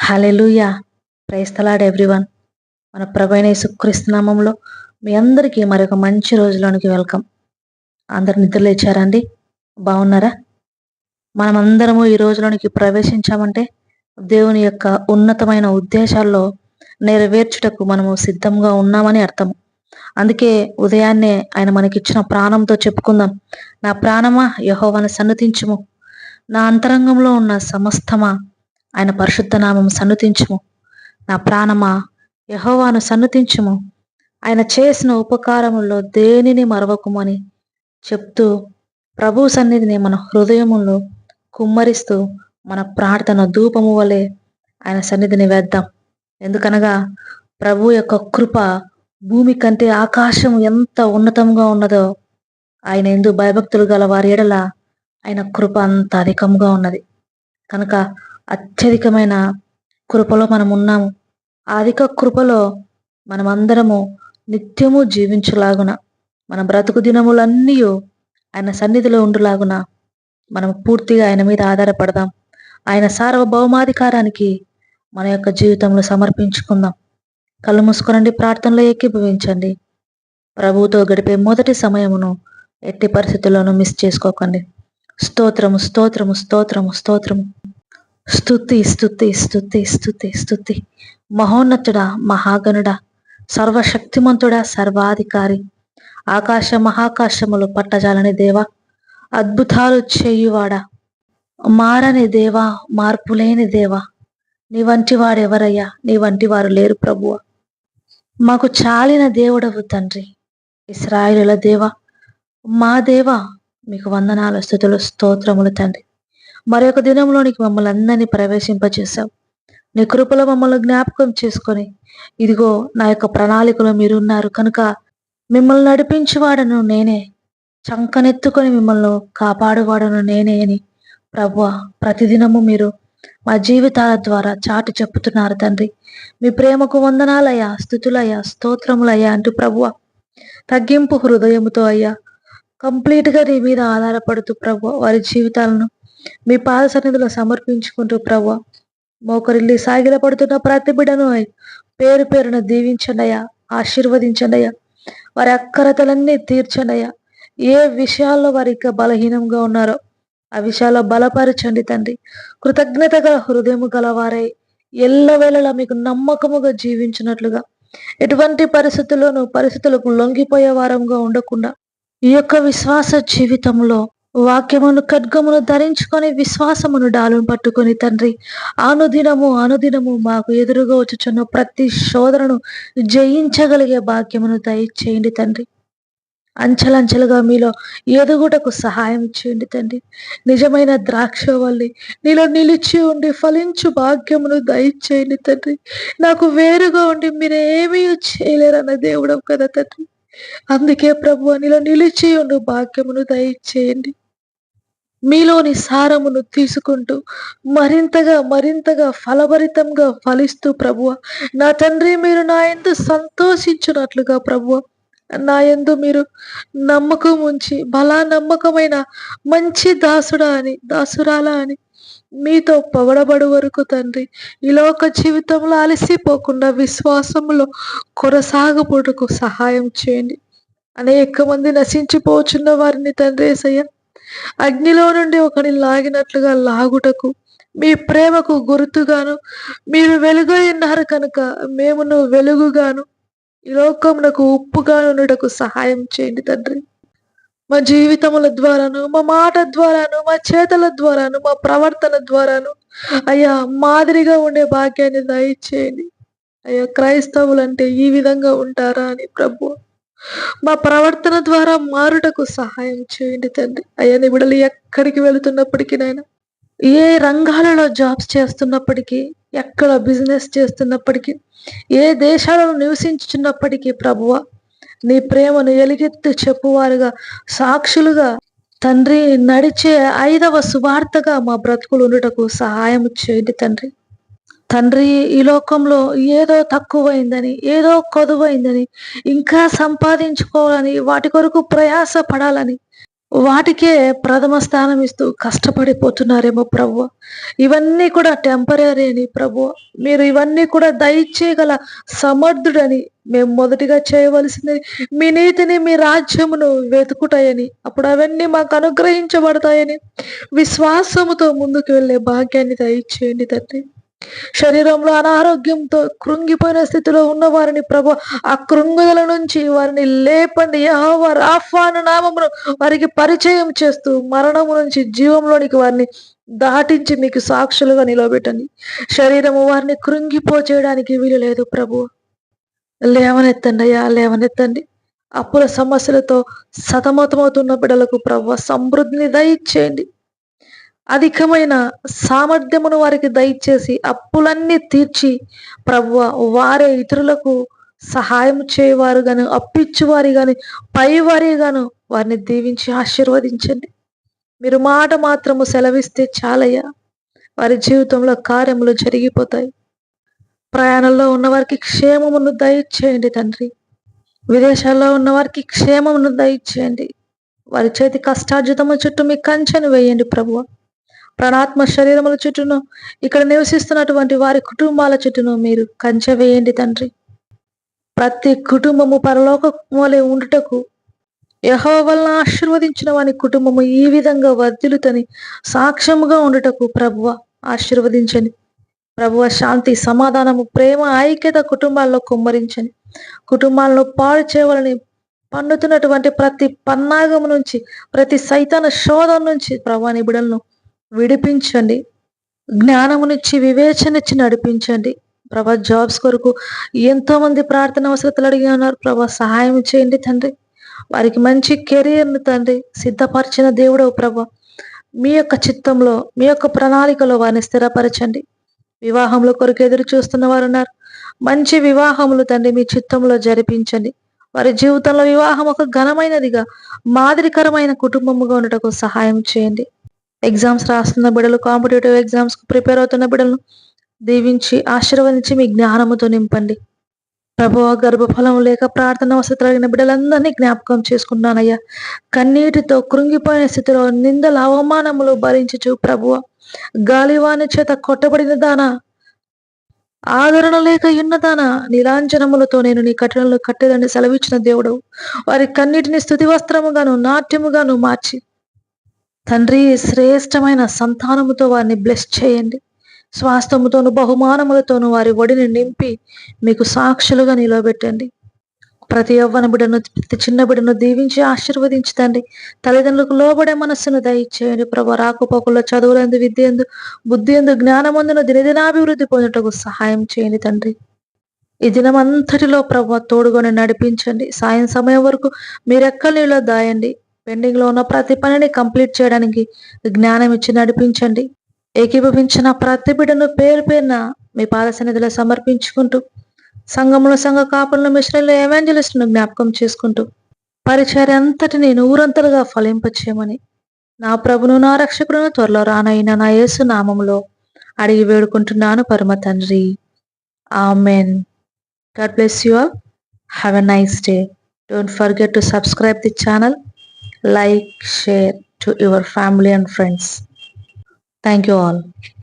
Hallelujah క్రైస్తలాడ్ everyone. మన ప్రభైన సుక్రీస్తునామంలో మీ అందరికీ మరొక మంచి రోజులోనికి వెల్కమ్. అందరు నిద్రలేచారండి బాగున్నారా? మనమందరము ఈ రోజులోనికి ప్రవేశించామంటే దేవుని యొక్క ఉన్నతమైన ఉద్దేశాల్లో నెరవేర్చుటకు మనము సిద్ధంగా ఉన్నామని అర్థం అందుకే ఉదయాన్నే ఆయన మనకిచ్చిన ప్రాణంతో చెప్పుకుందాం. నా ప్రాణమా? యహోవను సన్నతించుము. నా అంతరంగంలో ఉన్న సమస్తమా? ఆయన పరిశుద్ధనామం సన్నతించుము సన్నుతించుము. నా ప్రాణమా యహోవాను సన్నతించుము. ఆయన చేసిన ఉపకారముల్లో దేనిని మరవకుమని చెప్తూ ప్రభు సన్నిధిని మన హృదయములో కుమ్మరిస్తూ మన ప్రార్థన ధూపము వలె ఆయన సన్నిధిని వేద్దాం. ఎందుకనగా ప్రభు యొక్క కృప భూమి కంటే ఆకాశం ఎంత ఉన్నతంగా ఉన్నదో ఆయన ఎందు భయభక్తులు గల వారి ఎడల ఆయన కృప అంత అధికంగా ఉన్నది. కనుక అత్యధికమైన కృపలో మనం ఉన్నాము అధిక కృపలో మనమందరము నిత్యము జీవించులాగున మన బ్రతుకు దినములన్నీ ఆయన సన్నిధిలో ఉండులాగున మనం పూర్తిగా ఆయన మీద ఆధారపడదాం. ఆయన సార్వభౌమాధికారానికి మన యొక్క జీవితంలో సమర్పించుకుందాం. కళ్ళు మూసుకునండి ప్రార్థనలో ఏకీభవించండి. ప్రభువుతో గడిపే మొదటి సమయమును ఎట్టి పరిస్థితుల్లోనూ మిస్ చేసుకోకండి. స్తోత్రము స్తోత్రము స్తోత్రము స్తోత్రము. స్థుతి స్థుతి స్థుతి స్థుతి స్థుతి మహోన్నతుడా మహాగణుడా సర్వశక్తిమంతుడా సర్వాధికారి. ఆకాశ మహాకాశములు పట్టజాలని దేవా అద్భుతాలు చేయువాడా. మారని దేవా మార్పులేని దేవా. నీ వంటివాడు ఎవరయ్యా నీ వంటి వారు లేరు ప్రభువ. మాకు చాలిన దేవుడవు తండ్రి ఇస్రాయిల దేవా. మా దేవా మీకు వందనాల స్థుతులు స్తోత్రములు తండ్రి. మరొక దినంలోనికి మమ్మల్ని అందరినీ ప్రవేశింపచేశావు నీ కృపలో మమ్మల్ని జ్ఞాపకం చేసుకొని ఇదిగో నా యొక్క ప్రణాళికలో మీరున్నారు. కనుక మిమ్మల్ని నడిపించేవాడను నేనే చంకనెత్తుకొని మిమ్మల్ని కాపాడువాడను నేనే అని ప్రభు ప్రతిదినము మీరు మా జీవితాల ద్వారా చాటి చెప్పుతున్నారు తండ్రి. మీ ప్రేమకు వందనాలయ్యా స్థుతులయ్యా స్తోత్రములయ్యా అంటూ ప్రభువ తగ్గింపు హృదయముతో అయ్యా కంప్లీట్గా నీ మీద ఆధారపడుతూ ప్రభు వారి జీవితాలను మీ పాద సన్నిధిలో సమర్పించుకుంటూ ప్రభు మోకరిల్లి సాగిల పడుతున్న ప్రతి బిడను పేరు పేరున దీవించండియా ఆశీర్వదించండియా వారి అక్కరతలన్నీ తీర్చండియా ఏ విషయాల్లో వారి బలహీనంగా ఉన్నారో ఆ విషయాల్లో బలపరచండి తండ్రి. కృతజ్ఞత గల హృదయము గలవారై ఎల్లవేళలా మీకు నమ్మకముగా జీవించినట్లుగా. ఎటువంటి పరిస్థితుల్లోనూ పరిస్థితులకు లొంగిపోయే వారంగా ఉండకుండా ఈ యొక్క విశ్వాస జీవితంలో వాక్యమును ఖడ్గమును ధరించుకొని విశ్వాసమును డాలును పట్టుకొని తండ్రి అనుదినము అనుదినము మాకు ఎదురుగా వచ్చుచున్న ప్రతి శోధనను జయించగలిగే భాగ్యమును దయచేయండి తండ్రి. అంచెలంచెలుగా మీలో ఎదుగుటకు సహాయం చేయండి తండ్రి. నిజమైన ద్రాక్ష వల్లి నీలో నిలిచి ఉండి ఫలించు భాగ్యమును దయచేయండి తండ్రి. నాకు వేరుగా ఉండి మీరేమీ చేయలేరన్న దేవుడం కదా తండ్రి. అందుకే ప్రభు నీలో నిలిచి ఉండు భాగ్యమును దయచేయండి. మీలోని సారమును తీసుకుంటూ మరింతగా మరింతగా ఫలభరితంగా ఫలిస్తూ ప్రభువ. నా తండ్రి మీరు నా ఎందు సంతోషించినట్లుగా ప్రభువ. నా ఎందు మీరు నమ్మకం ఉంచి బలా నమ్మకమైన మంచి దాసుడా అని దాసురాలా అని మీతో పొగడబడు వరకు తండ్రి ఈ లోక జీవితంలో అలసిపోకుండా విశ్వాసంలో కొనసాగబోటుకు సహాయం చేయండి. అనేక మంది నశించిపోచున్న వారిని తండ్రి ఏసయ్య అగ్నిలో నుండి ఒకని లాగినట్లుగా లాగుటకు మీ ప్రేమకు గుర్తుగాను. మీరు వెలుగు ఉన్నారు కనుక మేమును వెలుగుగాను. ఈ లోకమునకు ఉప్పుగా ఉండటకు సహాయం చేయండి తండ్రి. మా జీవితముల ద్వారాను మా మాట ద్వారాను మా చేతల ద్వారాను మా ప్రవర్తన ద్వారాను అయ్యా మాదిరిగా ఉండే భాగ్యాన్ని దయచేయండి. అయ్యా క్రైస్తవులు అంటే ఈ విధంగా ఉంటారా అని ప్రభు. మా ప్రవర్తన ద్వారా మారుటకు సహాయం చేయండి తండ్రి. అయ్యా నిబిడలు ఎక్కడికి వెళుతున్నప్పటికీ నాయన ఏ రంగాలలో జాబ్స్ చేస్తున్నప్పటికీ ఎక్కడ బిజినెస్ చేస్తున్నప్పటికీ ఏ దేశాలలో నివసించున్నప్పటికీ ప్రభువ నీ ప్రేమను ఎలిగెత్తి చెప్పువారుగా సాక్షులుగా తండ్రి నడిచే ఐదవ సువార్తగా మా బ్రతుకులు ఉండటకు సహాయం చేయండి తండ్రి. తండ్రి ఈ లోకంలో ఏదో తక్కువైందని ఏదో కొదువైందని ఇంకా సంపాదించుకోవాలని వాటి కొరకు ప్రయాస పడాలని వాటికే ప్రథమ స్థానం ఇస్తూ కష్టపడిపోతున్నారేమో ప్రభు ఇవన్నీ కూడా టెంపరీ అని ప్రభు మీరు ఇవన్నీ కూడా దయచేయగల సమర్థుడని మేము మొదటిగా చేయవలసింది మీ నీతిని మీ రాజ్యమును వెతుకుటాయని అప్పుడు అవన్నీ మాకు అనుగ్రహించబడతాయని విశ్వాసముతో ముందుకు వెళ్ళే భాగ్యాన్ని దయచేయండి తండ్రి. శరీరంలో అనారోగ్యంతో కృంగిపోయిన స్థితిలో ఉన్న వారిని ప్రభు ఆ కృంగుదల నుంచి వారిని లేపండి. వారు ఆహ్వాన నామమును వారికి పరిచయం చేస్తూ మరణము నుంచి జీవంలోనికి వారిని దాటించి మీకు సాక్షులుగా నిలబెట్టండి శరీరము వారిని కృంగిపో చేయడానికి వీలు లేదు ప్రభు. లేవనెత్తండి అయ్యా లేవనెత్తండి. అప్పుల సమస్యలతో సతమతమవుతున్న బిడ్డలకు ప్రభు సమృద్ధిని దయచేయండి. అధికమైన సామర్థ్యమును వారికి దయచేసి అప్పులన్నీ తీర్చి ప్రభు వారే ఇతరులకు సహాయం చేయవారు గాను అప్పిచ్చువారి గాని పైవారి గాను వారిని దీవించి ఆశీర్వదించండి. మీరు మాట మాత్రము సెలవిస్తే చాలయ్యా. వారి జీవితంలో కార్యములు జరిగిపోతాయి. ప్రయాణంలో ఉన్నవారికి క్షేమమును దయచేయండి తండ్రి. విదేశాల్లో ఉన్నవారికి క్షేమమును దయచేయండి. వారి చేతి కష్టార్జితము చుట్టూ మీ కంచెను వేయండి ప్రభువ. ప్రాణాత్మ శరీరముల చుట్టూను ఇక్కడ నివసిస్తున్నటువంటి వారి కుటుంబాల చుట్టూను మీరు కంచె వేయండి తండ్రి. ప్రతి కుటుంబము పరలోక మూలే ఉండుటకు యహో వలన ఆశీర్వదించిన వాని కుటుంబము ఈ విధంగా వర్ధిలుతని సాక్ష్యముగా ఉండుటకు ప్రభువ ఆశీర్వదించని ప్రభువ శాంతి సమాధానము ప్రేమ ఐక్యత కుటుంబాల్లో కుమ్మరించని కుటుంబాలను పాడు చేయవాలని పండుతున్నటువంటి ప్రతి పన్నాగము నుంచి ప్రతి సైతాన శోధం నుంచి ప్రభాని బిడలను విడిపించండి. జ్ఞానమునిచ్చి వివేచనిచ్చి నడిపించండి. ప్రభా జాబ్స్ కొరకు ఎంతోమంది ప్రార్థన అవసరతలు అడిగి ఉన్నారు. ప్రభా సహాయం చేయండి తండ్రి. వారికి మంచి కెరియర్ను తండ్రి. సిద్ధపరిచిన దేవుడవు ప్రభా. మీ యొక్క చిత్తంలో మీ యొక్క ప్రణాళికలో వారిని స్థిరపరచండి. వివాహంలో కొరకు ఎదురు చూస్తున్న వారు ఉన్నారు. మంచి వివాహములు తండ్రి మీ చిత్తంలో జరిపించండి. వారి జీవితంలో వివాహం ఒక ఘనమైనదిగా మాదిరికరమైన కుటుంబముగా ఉండటకు సహాయం చేయండి. ఎగ్జామ్స్ రాస్తున్న బిడ్డలు కాంపిటేటివ్ ఎగ్జామ్స్కు ప్రిపేర్ అవుతున్న బిడ్డలను దీవించి ఆశీర్వదించి మీ జ్ఞానముతో నింపండి. ప్రభు గర్భఫలం లేక ప్రార్థన వసతి కలిగిన బిడ్డలందరినీ జ్ఞాపకం చేసుకున్నానయ్యా. కన్నీటితో కృంగిపోయిన స్థితిలో నిందల అవమానములు భరించచ్చు ప్రభువ. గాలివాని చేత కొట్టబడిన దాన ఆదరణ లేక ఉన్నదానా నీలాంజనములతో నేను నీ కట్టడంలో కట్టేదని సెలవిచ్చిన దేవుడు వారి కన్నీటిని స్థుతి వస్త్రముగాను నాట్యముగాను మార్చి తండ్రి శ్రేష్టమైన సంతానముతో వారిని బ్లెస్ చేయండి. స్వాస్థముతోను బహుమానములతోను వారి ఒడిని నింపి మీకు సాక్షులుగా నిలబెట్టండి ప్రతి యవ్వన బిడ్డను ప్రతి చిన్న బిడ్డను దీవించి ఆశీర్వదించుతండి తల్లిదండ్రులకు లోబడే మనస్సును దయచేయండి. ప్రభు రాకపోకల్లో చదువులందు విద్య ఎందు బుద్ధి ఎందు జ్ఞానమందును దినదినాభివృద్ధి పొందుటకు సహాయం చేయండి తండ్రి. ఈ దినమంతటిలో ప్రభు తోడుగొని నడిపించండి. సాయం సమయం వరకు మీరెక్కల నీళ్ళలో దాయండి. పెండింగ్లో ఉన్న ప్రతి పనిని కంప్లీట్ చేయడానికి జ్ఞానం ఇచ్చి నడిపించండి. ఏకీభవించిన ప్రతి బిడ్డను పేరు పేరున మీ పాద సన్నిధిలో సమర్పించుకుంటూ సంఘంలో సంఘ కాపులను మిశ్రలో ఎవాంజలిస్టును జ్ఞాపకం చేసుకుంటూ పరిచర్య అంతటిని నూరంతలుగా ఫలింపచేయమని నా ప్రభును నా రక్షకుడును త్వరలో రానైన నా యేసు నామంలో అడిగి వేడుకుంటున్నాను పరమ తండ్రి. Amen. God bless you all. Have a nice day. Don't forget to subscribe the channel. Like, share to your family and friends. Thank you all.